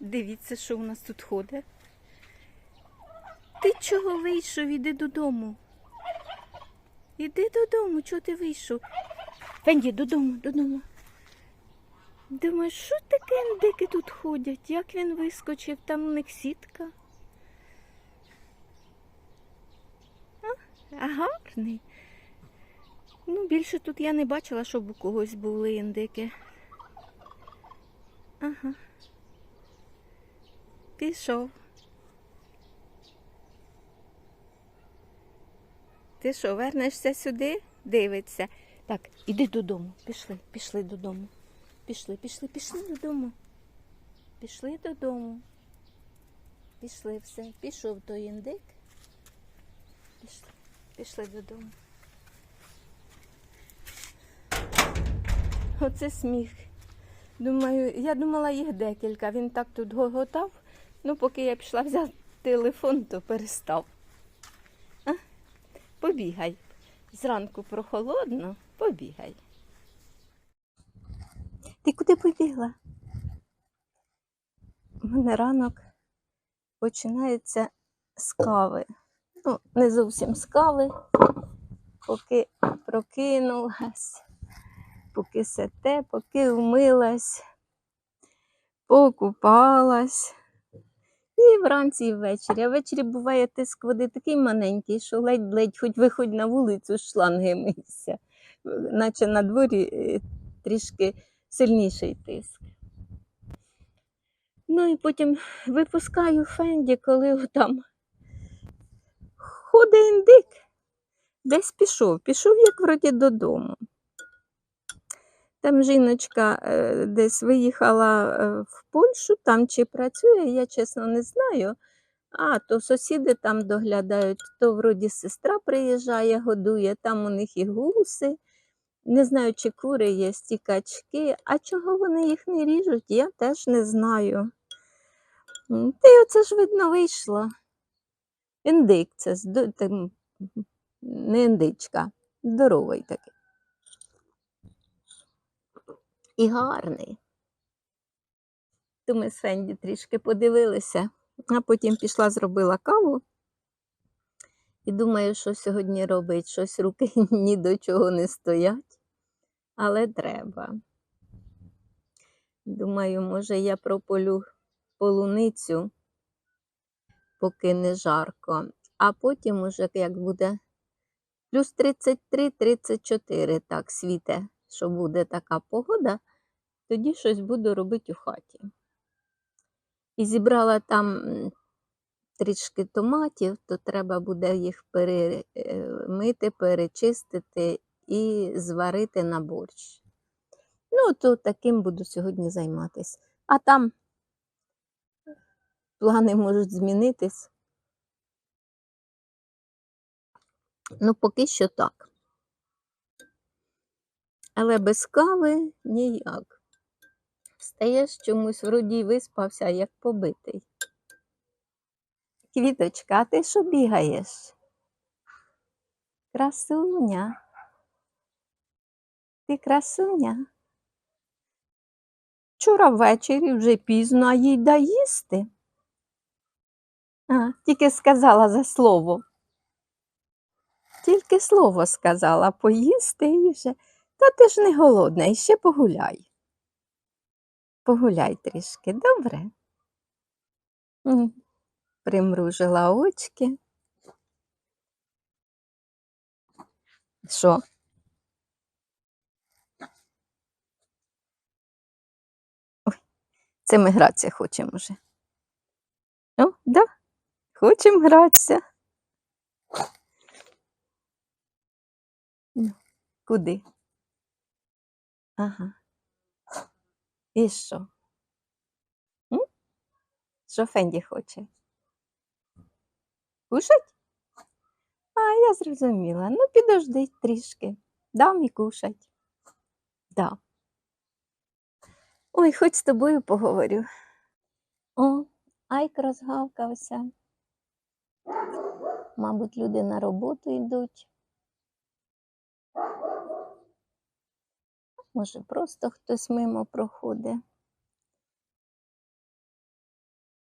Дивіться, що у нас тут ходить. Ти чого вийшов? Іди додому. Іди додому, чого ти вийшов? Фенді, додому, додому. Думаю, що таке індики тут ходять? Як він вискочив? Там у них сітка. А, гарний. Ну, більше тут я не бачила, щоб у когось були індики. Ага. Пішов. Ти що, вернешся сюди? Дивиться. Так, іди додому. Пішли, пішли додому. Пішли, пішли, пішли додому. Пішли додому. Пішли все. Пішов той індик. Пішли, пішли додому. Оце сміх. Думаю, я думала їх декілька. Він так тут гоготав. Ну, поки я пішла взяти телефон, то перестав. А? Побігай. Зранку прохолодно, побігай. Ти куди побігла? У мене ранок починається з кави. Ну, не зовсім з кави, поки прокинулась, поки сете, поки вмилась, покупалась. І вранці, і ввечері. А ввечері буває тиск води такий маленький, що ледь-ледь, хоч виходь на вулицю, шланги мийся. Наче на дворі е, трішки сильніший тиск. Ну і потім випускаю фенді, коли там ходить індик. Десь пішов, пішов як вроді додому. Там жіночка е, десь виїхала е, в Польщу, там чи працює, я чесно не знаю. А, то сусіди там доглядають, то вроді сестра приїжджає, годує, там у них і гуси. Не знаю, чи кури є, і качки. А чого вони їх не ріжуть, я теж не знаю. Та оце ж видно вийшла. Індик це, не індичка, здоровий такий. І гарний. То ми з Фенді трішки подивилися, а потім пішла, зробила каву. І думаю, що сьогодні робить, щось руки ні до чого не стоять, але треба. Думаю, може, я прополю полуницю, поки не жарко, а потім, уже як буде плюс 33-34, так світе, що буде така погода, тоді щось буду робити у хаті. І зібрала там трішки томатів, то треба буде їх перемити, перечистити і зварити на борщ. Ну, то таким буду сьогодні займатися. А там плани можуть змінитись. Ну, поки що так. Але без кави ніяк. Стаєш чомусь вроді виспався, як побитий. Квіточка, а ти що бігаєш? Красуня. Ти красуня. Вчора ввечері вже пізно, а їй дай їсти. А, тільки сказала за слово. Тільки слово сказала поїсти і вже. Та ти ж не голодна, і ще погуляй. Погуляй трішки, добре? Примружила очки. Що? Ой, це ми гратися хочемо вже. О, да, хочемо гратися. Ну, Куди? Ага. І що? Що Фенді хоче? Кушать? А, я зрозуміла. Ну, підожди трішки. Дам і кушать. Да. Ой, хоч з тобою поговорю. О, Айк розгавкався. Мабуть, люди на роботу йдуть. Може, просто хтось мимо проходить.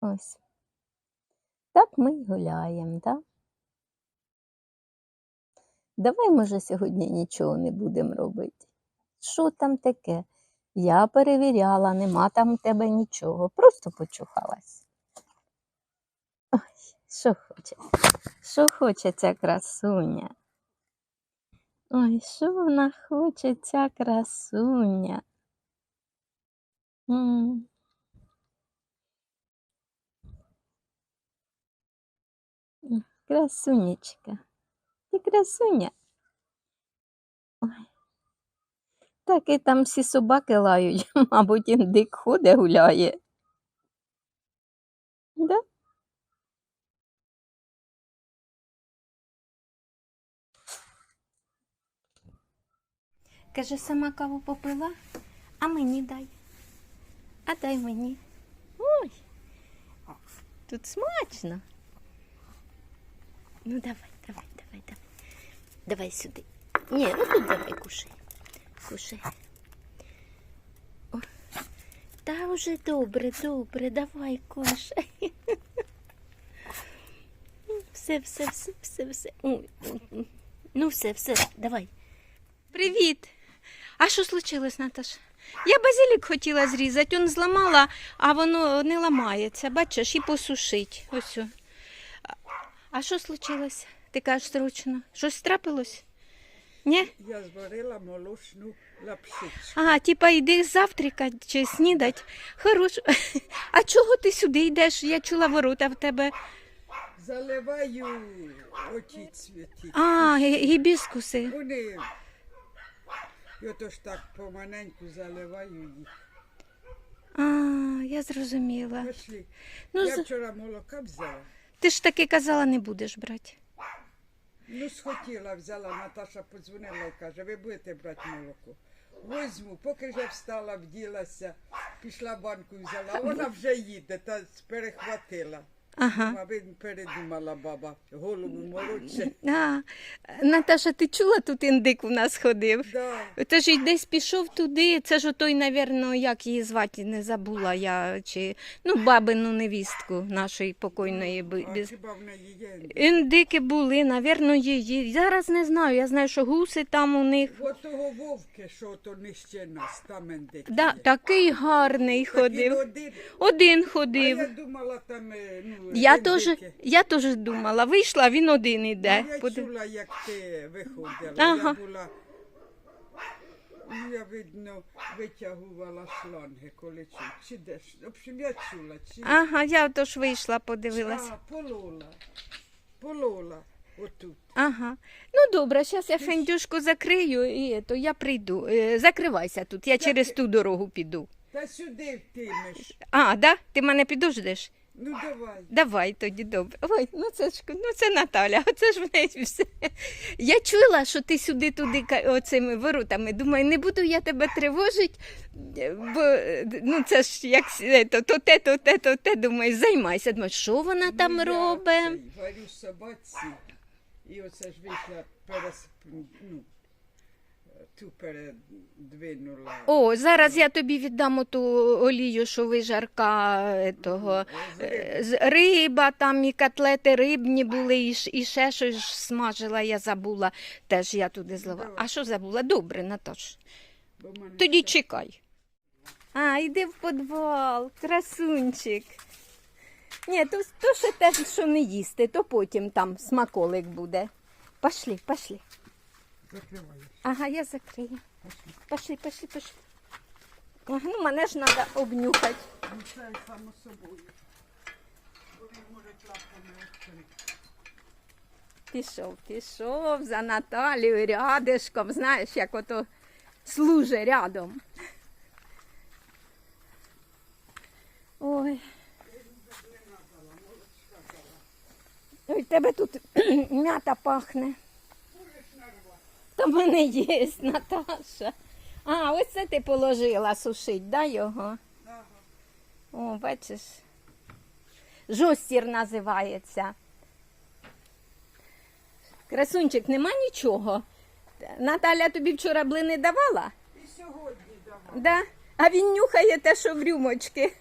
Ось. Так ми й гуляємо, так? Давай, може, сьогодні нічого не будемо робити. Що там таке? Я перевіряла, нема там в тебе нічого, просто почухалась. Ой, що хоче? Що хоче ця красуня? Ой, що вона хоче, ця красуня? М. М, Красунечка. Ти красуня. Ой. Так і там всі собаки лають, мабуть, індик ходить гуляє. Да? Каже, сама каву попила, а мені дай. А дай мені. Ой, тут смачно. Ну давай, давай, давай, давай. Давай сюди. Ні, ну тут давай кушай. Кушай. Та вже добре, добре, давай кушай. Все, все, все, все, все. Ну, все, все, давай. Привіт. А що случилось, Наташ? Я базилік хотіла зрізати, он зламала, а воно не ламається, бачиш, і посушить. Ось. А- А що случилось? Ти кажеш срочно. Щось трапилось? Ні? Я зварила молочну лапшичку. Ага, типа йди завтракати чи снідать. Хорош. А чого ти сюди йдеш? Я чула ворота в тебе. Заливаю оті цвіті. А, гі- гібіскуси. Вони. Я то ж так поманеньку заливаю їх. А, я зрозуміла. Пішли. Ну, я з- вчора молока взяла. ти ж таки казала, не будеш брати. Ну, схотіла, взяла, Наташа подзвонила і каже, ви будете брати молоко. Возьму, поки вже встала, вділася, пішла банку взяла, а вона вже їде, та перехватила. Ага. Передумала баба, голову молодше. А, Наташа, ти чула, тут індик у нас ходив? Да. Ти ж й десь пішов туди. Це ж отой, навірно, як її звати, не забула я. Чи ну, бабину невістку нашої покойної. би- А без- хіба в неї є? Індики були, навірно, її. Зараз не знаю. Я знаю, що гуси там у них. От того вовки, що то нижче нас, там індик. Да, є. такий гарний Так він ходив. один. Один А я думала, там, е, ну, Я теж, я теж думала, вийшла, він один іде. Я Подив- чула, як ти виходила. Ага. Я була, ну, я, видно, витягувала шланги, коли чула. Чи де ж? В общем, я чула. Чи... Ага, я тож вийшла, подивилася. А, полола. Полола. Отут. Ага. Ну добре, зараз я фендюшку закрию і то я прийду. Е, Закривайся тут, я через ту дорогу піду. Та сюди втимеш. А, да? Ти мене підождеш? Ну, давай. Давай тоді добре. Ой, ну це ж ну це Наталя, оце ж в неї все. Я чула, що ти сюди туди ка- оцими воротами. Думаю, не буду я тебе тривожити, бо е, ну це ж як то, то те, то те, то те. Думаю, займайся. Думаю, що вона там Ну, робить? Варю собаці. І оце ж вийшла перес... ну, передвинула. О, зараз я тобі віддам оту олію, що вижарка того. Риби. е, Риба, там і котлети рибні були, і, ш- і ще щось смажила, я забула. Теж я туди злила. А що забула? Добре, Наташ. Бо в мене Тоді чекай. А, йди в підвал, красунчик. Ні, то, то ще те, що не їсти, то потім там смаколик буде. Пошли, пошли. Закриваю. Ага, я закрию. Пошли, пошли, пошли. Ага, ну мене ж треба обнюхати. Ну, це само собою. Вони можуть лапами відкрити. Пішов, пішов за Наталією рядишком, знаєш, як ото служить рядом. Ой. Ой, тебе тут м'ята пахне. Та в мене є, Наташа. А, ось це ти положила сушить, да, його? Ага. О, бачиш. Жостір називається. Красунчик, нема нічого. Наталя тобі вчора блини давала? І сьогодні давай. Да? А він нюхає те, що в рюмочки.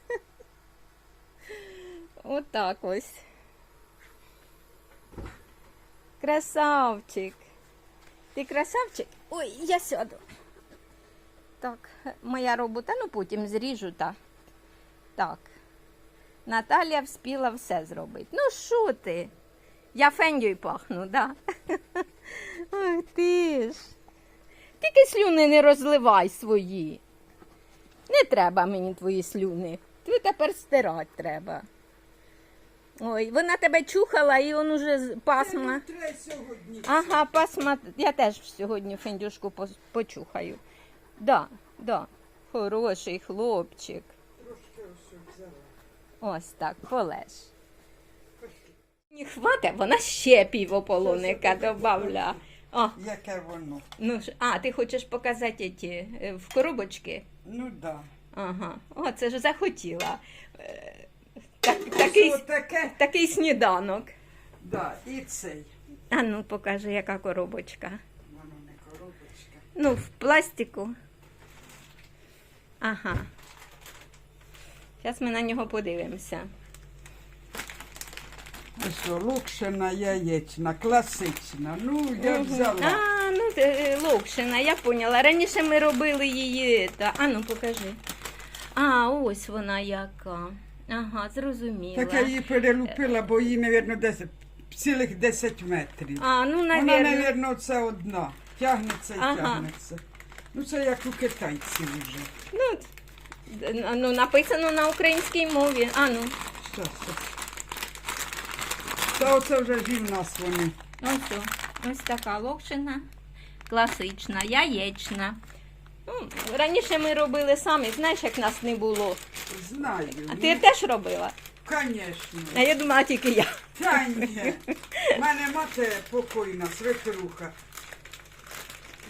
Отак ось. Красавчик. Ти красавчик? Ой, я сяду. Так, моя робота, ну потім зріжу та. Так. Наталя вспіла все зробити. Ну що ти? Я фендю пахну, да? Ой, ти ж. Тільки слюни не розливай свої. Не треба мені твої слюни. Тобі тепер стирати треба. Ой, вона тебе чухала і он уже пасма. Ага, пасма. Я теж сьогодні фендюшку почухаю. Да, да. Хороший хлопчик. Трошки ось взяла. Ось так, полеж. Не хватить, вона ще півополоника добавля. О, Яке воно? ну, ж- а, ти хочеш показати ті е, в коробочки? Ну да. Ага, о, це ж захотіла. Е, Так, такий, таке? такий сніданок. Да, і цей. А ну, покажи, яка коробочка. Воно не коробочка. Ну, в пластику. Ага. Зараз ми на нього подивимося. Ось що, лукшина яєчна, класична. Ну, я взяла. А, ну е, локшина, я поняла. Раніше ми робили її. Та... А ну покажи. А, ось вона яка. Ага, зрозуміла. Так я її перелупила, бо їй, мабуть, десь цілих 10 метрів. А, ну, Вона, мабуть, це одна. Тягнеться і Ага. тягнеться. Ну, це як у китайців вже. Ну, ну, написано на українській мові. А ну, Щас. Та оце вже ж і в нас вони. ось, о. ось така локшина. Класична, яєчна. Ну, раніше ми робили самі, знаєш, як нас не було. Знаю. А ти теж робила? Звісно. А я думала, тільки я. Та ні. У мене мати покойна, свекруха.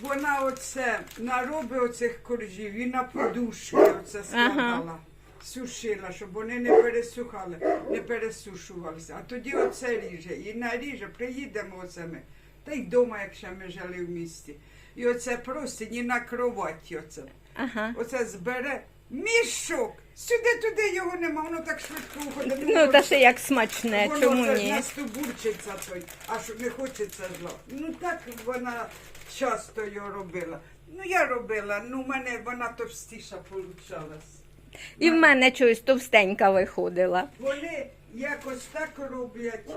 Вона оце наробить оцих коржів і на подушки оце складала. Сушила, щоб вони не пересухали, не пересушувалися. А тоді оце ріже. І наріже, приїдемо оце ми. Та й вдома, якщо ми жили в місті. І оце простінь і на кроваті оце. Ага. Оце збере мішок. Сюди туди його нема, воно так швидко уходить. Ну, та ще як смачне, Воно чому ні? нас тубурчиться той, а що не хочеться зло. Ну так вона часто його робила. Ну я робила, ну в мене вона товстіша получалась. І в мене чогось товстенька виходила. Вони якось так роблять,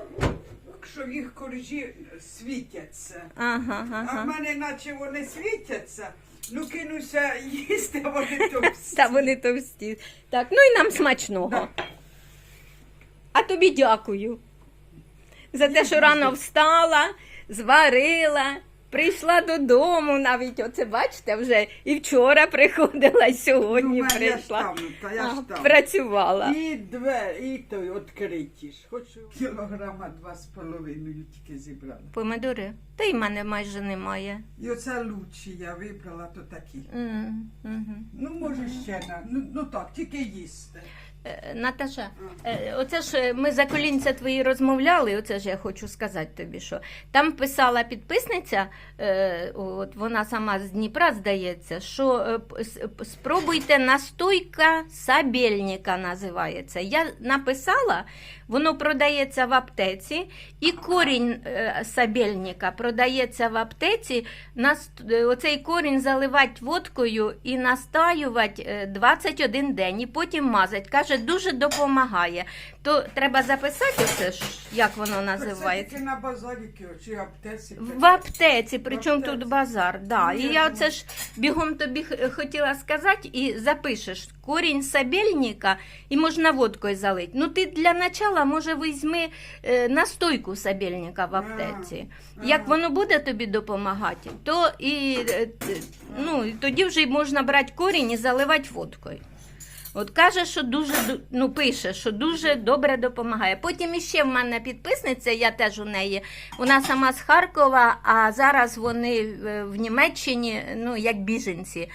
що їх коржі світяться. Ага, А в мене наче вони світяться, ну кинуся їсти, а вони товсті. Та вони товсті. Так, ну і нам смачного. А тобі дякую. За те, що рано встала, зварила, прийшла додому навіть. Оце бачите, вже і вчора приходила, і сьогодні Ну, в я ж прийшла. там, та я ж там. Працювала. І двері, і той відкриті ж. Хочу кілограма два з половиною тільки зібрала. Помидори? Та й мене майже немає. І оце лучші я вибрала, то такі. М, мгм. Ну, може, ще на. Ну, ну так, тільки їсти. Е, Наташа, е, оце ж е, ми за колінця твої розмовляли, оце ж я хочу сказати тобі, що там писала підписниця, от вона сама з Дніпра здається, що спробуйте настойка сабельника називається. Я написала, воно продається в аптеці, і корінь е, сабельника продається в аптеці. Е, Оцей корінь заливати водкою і настаювати е, 21 день, і потім мазать. Каже, дуже допомагає. То треба записати ж, як воно Так це називається. на базарі чи аптеці. В аптеці, причому тут базар. Да. Ну, І я я оце ж бігом тобі хотіла сказати і запишеш корінь сабельника і можна водкою залити. Ну ти для начала, може, візьми е, настойку сабельника в аптеці. Як воно буде тобі допомагати, то і е, ну, і тоді вже можна брати корінь і заливати водкою. От каже, що дуже ну пише, що дуже добре допомагає. Потім іще в мене підписниця, я теж у неї. Вона сама з Харкова, а зараз вони е, в Німеччині, ну як біженці.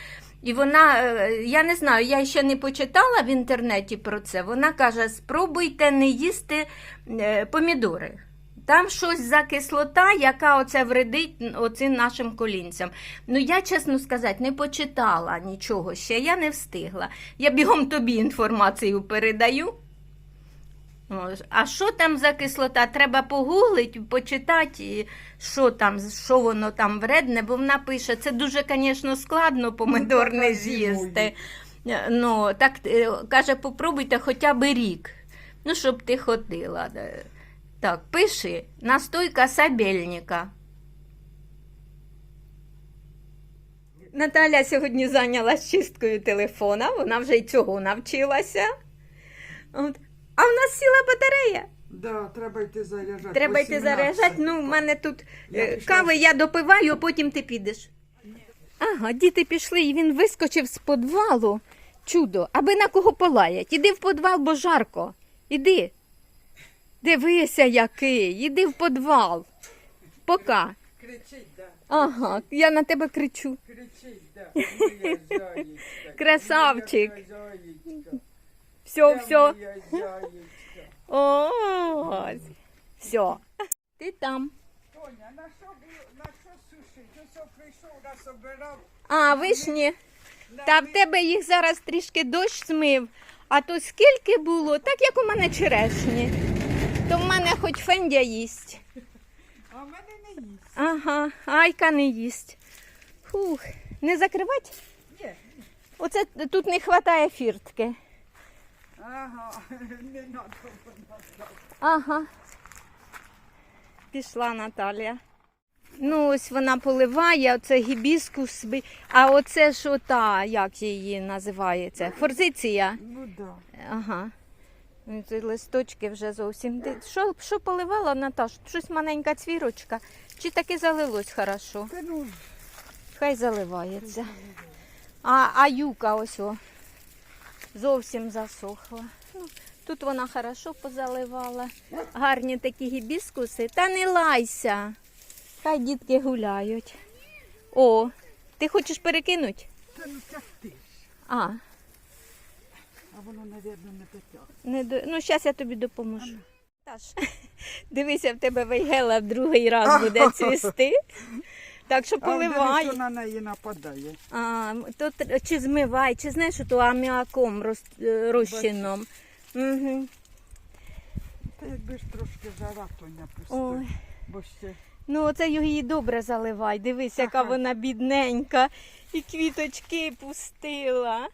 І вона, е, я не знаю, я ще не почитала в інтернеті про це. Вона каже: спробуйте не їсти е, помідори. Там щось за кислота, яка оце вредить оцим нашим колінцям. Ну я, чесно сказати, не почитала нічого ще, я не встигла. Я бігом тобі інформацію передаю. А що там за кислота? Треба погуглити, почитати, що там, що воно там вредне, бо вона пише, це дуже, звісно, складно помидор Ну, не з'їсти. Ну, так е, каже, попробуйте хоча б рік. Ну, щоб ти ходила. Так, пиши. Настойка сабельника. Наталя сьогодні зайнялась чисткою телефона, вона вже й цього навчилася. От. А в нас сіла батарея. Да, треба йти заряджати. Треба йти 18. заряджати. Ну, в мене тут Я е, пішла. кави я допиваю, а потім ти підеш. Ага, діти пішли, і він вискочив з подвалу. Чудо, аби на кого полаять. Іди в подвал, бо жарко. Іди. Дивися, який. Іди в подвал. Пока. Кричить, да. Ага, я на тебе кричу. Кричить, да. Моя. Красавчик. Заєчка. Все, все. Ось. Все. Ти там. Тоня, на що, на що сушить? Ось прийшов, нас обирав. А, вишні. Та в тебе їх зараз трішки дощ змив. А то скільки було, так як у мене черешні. То в мене хоч фендя їсть. А в мене не їсть. Ага, айка не їсть. Фух, не закривати? Ні. Оце тут не вистачає фіртки. Ага, не вона. Ага. Пішла Наталія. Ну, ось вона поливає, оце гібіскус. А оце що та, як її називається? Форзиція. Ну да. Ага. Ну, Ці листочки вже зовсім. Що, що поливала, Наташ? Щось маленька цвірочка. Чи таки залилось хорошо? Та ну, Хай заливається. А, а юка ось о, зовсім засохла. Ну, тут вона хорошо позаливала. Гарні такі гібіскуси. Та не лайся. Хай дітки гуляють. О, ти хочеш перекинути? та ну тягти. А, А воно, напевно, не потягне. не до... ну зараз я тобі допоможу. Таш, дивися, в тебе вейгела в другий раз буде цвісти. Так що А поливай. на неї нападає. А, то тр- чи змивай, чи знаєш, то аміаком роз, е, розчином. Угу. Та якби ж трошки жара, не пустив. Ой. Бо ще Ну, оце її добре заливай. Дивись, яка Ага. вона бідненька. І квіточки пустила.